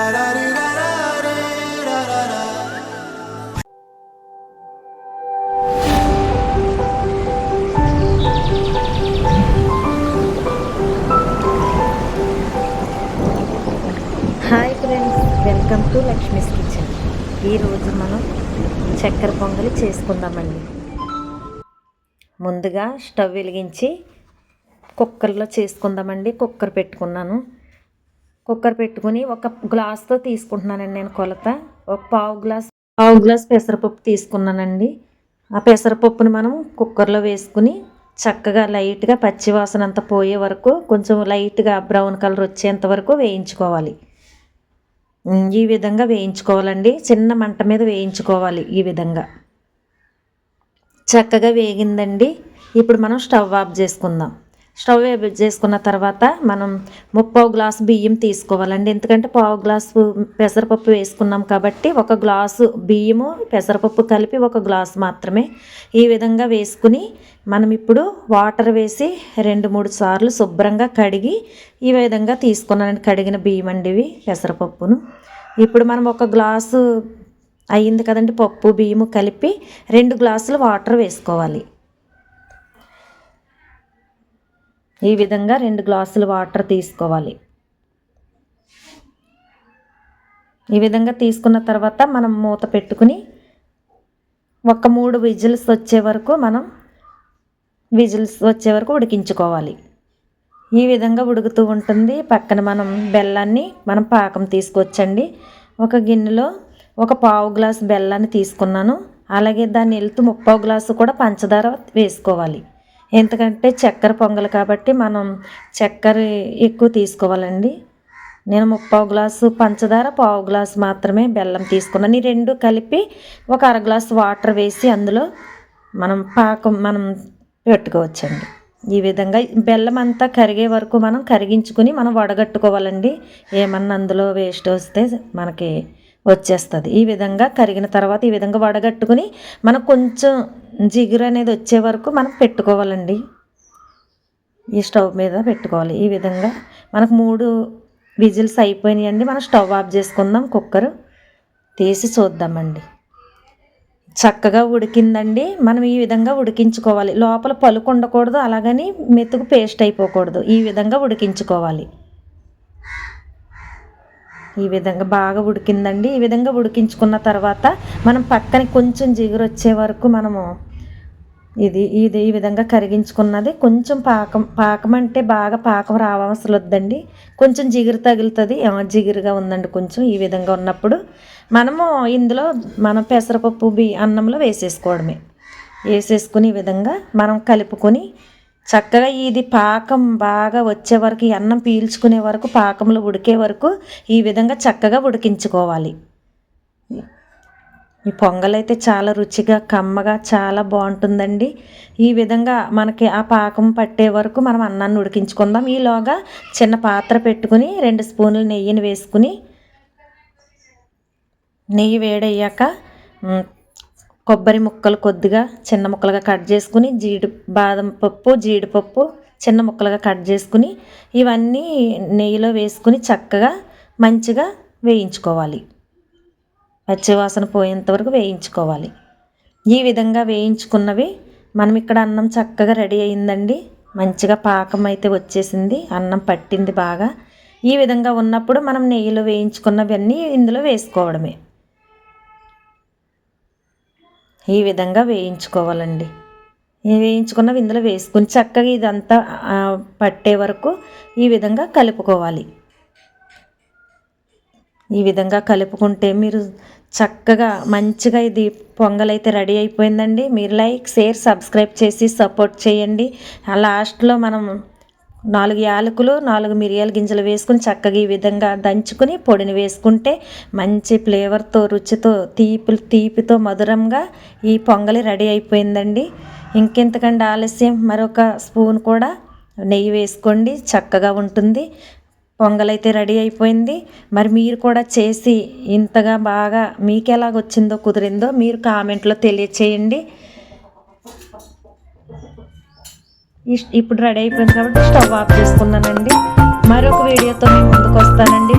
Hi friends welcome to Lakshmi's kitchen. ఈరోజు మనం చక్కెర పొంగలి చేసుకుందామండి. ముందుగా స్టవ్ వెలిగించి కుక్కర్లో చేసుకుందామండి. కుక్కర్ పెట్టుకున్నాను. కుక్కర్ పెట్టుకుని ఒక గ్లాస్తో తీసుకుంటున్నానండి నేను కొలత. ఒక పావు గ్లాస్ పావు గ్లాస్ పెసరపప్పు తీసుకున్నానండి. ఆ పెసరపప్పును మనం కుక్కర్లో వేసుకుని చక్కగా లైట్గా పచ్చివాసన అంతా పోయే వరకు కొంచెం లైట్గా బ్రౌన్ కలర్ వచ్చేంత వరకు వేయించుకోవాలి. ఈ విధంగా వేయించుకోవాలండి. చిన్న మంట మీద వేయించుకోవాలి ఈ విధంగా. చక్కగా వేగిందండి. ఇప్పుడు మనం స్టవ్ ఆఫ్ చేసుకుందాం. స్టవ్ చేసుకున్న తర్వాత మనం ముప్పావు గ్లాసు బియ్యం తీసుకోవాలండి. ఎందుకంటే పావు గ్లాసు పెసరపప్పు వేసుకున్నాం కాబట్టి ఒక గ్లాసు బియ్యము పెసరపప్పు కలిపి ఒక గ్లాసు మాత్రమే ఈ విధంగా వేసుకుని మనం ఇప్పుడు వాటర్ వేసి రెండు మూడు సార్లు శుభ్రంగా కడిగి ఈ విధంగా తీసుకున్నానండి కడిగిన బియ్యం అండి ఇవి పెసరపప్పును. ఇప్పుడు మనం ఒక గ్లాసు అయ్యింది కదండి పప్పు బియ్యము కలిపి రెండు గ్లాసులు వాటర్ వేసుకోవాలి. ఈ విధంగా రెండు గ్లాసులు వాటర్ తీసుకోవాలి. ఈ విధంగా తీసుకున్న తర్వాత మనం మూత పెట్టుకుని ఒక మూడు విజిల్స్ వచ్చే వరకు మనం విజిల్స్ వచ్చే వరకు ఉడికించుకోవాలి. ఈ విధంగా ఉడుకుతూ ఉంటుంది. పక్కన మనం బెల్లాన్ని మనం పాకం తీసుకొచ్చండి. ఒక గిన్నెలో ఒక పావు గ్లాస్ బెల్లాన్ని తీసుకున్నాను. అలాగే దాన్ని వెళ్తూ ముప్పావు గ్లాసు కూడా పంచదార వేసుకోవాలి. ఎందుకంటే చక్కెర పొంగల్ కాబట్టి మనం చక్కెర ఎక్కువ తీసుకోవాలండి. నేను ముప్పావు గ్లాసు పంచదార పావు గ్లాసు మాత్రమే బెల్లం తీసుకున్నాను ఈ రెండు కలిపి ఒక అర గ్లాసు వాటర్ వేసి అందులో మనం పాకం మనం పెట్టుకోవచ్చండి. ఈ విధంగా బెల్లం అంతా కరిగే వరకు మనం కరిగించుకుని మనం వడగట్టుకోవాలండి. ఏమన్నా అందులో వేస్ట్ వస్తే మనకి వచ్చేస్తుంది. ఈ విధంగా కరిగిన తర్వాత ఈ విధంగా వడగట్టుకుని మనం కొంచెం జిగురు అనేది వచ్చే వరకు మనం పెట్టుకోవాలండి. ఈ స్టవ్ మీద పెట్టుకోవాలి. ఈ విధంగా మనకు మూడు విజిల్స్ అయిపోయినాయండి. మనం స్టవ్ ఆఫ్ చేసుకుందాం కుక్కర్ తీసి చూద్దామండి. చక్కగా ఉడికిందండి. మనం ఈ విధంగా ఉడికించుకోవాలి. లోపల పలుకు ఉండకూడదు అలాగని మెతుకు పేస్ట్ అయిపోకూడదు. ఈ విధంగా ఉడికించుకోవాలి. ఈ విధంగా బాగా ఉడికిందండి. ఈ విధంగా ఉడికించుకున్న తర్వాత మనం పక్కన కొంచెం జిగురు వచ్చే వరకు మనము ఇది ఇది ఈ విధంగా కరిగించుకున్నది. కొంచెం పాకం పాకం అంటే బాగా పాకం రావసలు వద్దండి కొంచెం జిగురు తగులుతుంది. జిగురుగా ఉందండి కొంచెం ఈ విధంగా ఉన్నప్పుడు. మనము ఇందులో మనం పెసరపప్పు బి అన్నంలో వేసేసుకోవడమే. వేసేసుకుని ఈ విధంగా మనం కలుపుకొని చక్కగా ఇది పాకం బాగా వచ్చే వరకు అన్నం పీల్చుకునే వరకు పాకంలో ఉడికే వరకు ఈ విధంగా చక్కగా ఉడికించుకోవాలి. ఈ పొంగలైతే చాలా రుచిగా కమ్మగా చాలా బాగుంటుందండి. ఈ విధంగా మనకి ఆ పాకం పట్టే వరకు మనం అన్నాన్ని ఉడికించుకుందాం. ఈలోగా చిన్న పాత్ర పెట్టుకుని రెండు స్పూన్లు నెయ్యిని వేసుకుని నెయ్యి వేడయ్యాక కొబ్బరి ముక్కలు కొద్దిగా చిన్న ముక్కలుగా కట్ చేసుకుని జీడి బాదం పప్పు జీడిపప్పు చిన్న ముక్కలుగా కట్ చేసుకుని ఇవన్నీ నెయ్యిలో వేసుకుని చక్కగా మంచిగా వేయించుకోవాలి. పచ్చివాసన పోయేంత వరకు వేయించుకోవాలి. ఈ విధంగా వేయించుకున్నవి మనం ఇక్కడ అన్నం చక్కగా రెడీ అయిందండి. మంచిగా పాకం అయితే వచ్చేసింది. అన్నం పట్టింది బాగా. ఈ విధంగా ఉన్నప్పుడు మనం నెయ్యిలో వేయించుకున్నవన్నీ ఇందులో వేసుకోవడమే. ఈ విధంగా వేయించుకోవాలండి. ఈ వేయించుకున్నవి ఇందులో వేసుకుని చక్కగా ఇదంతా పట్టే వరకు ఈ విధంగా కలుపుకోవాలి. ఈ విధంగా కలుపుకుంటే మీరు చక్కగా మంచిగా ఇది పొంగల్ అయితే రెడీ అయిపోయిందండి. మీరు లైక్ షేర్ సబ్స్క్రైబ్ చేసి సపోర్ట్ చేయండి. లాస్ట్లో మనం నాలుగు యాలకులు నాలుగు మిరియాల గింజలు వేసుకుని చక్కగా ఈ విధంగా దంచుకుని పొడిని వేసుకుంటే మంచి ఫ్లేవర్తో రుచితో తీపి తీపితో మధురంగా ఈ పొంగలి రెడీ అయిపోయిందండి. ఇంకెంతకండి ఆలస్యం? మరొక స్పూన్ కూడా నెయ్యి వేసుకోండి చక్కగా ఉంటుంది. పొంగలైతే రెడీ అయిపోయింది. మరి మీరు కూడా చేసి ఇంతగా బాగా మీకు ఎలాగొచ్చిందో కుదిరిందో మీరు కామెంట్లో తెలియచేయండి. ఇప్పుడు రెడీ అయిపోయింది కాబట్టి స్టవ్ ఆఫ్ చేసుకున్నానండి. మరొక వీడియోతో నేను ముందుకు వస్తానండి.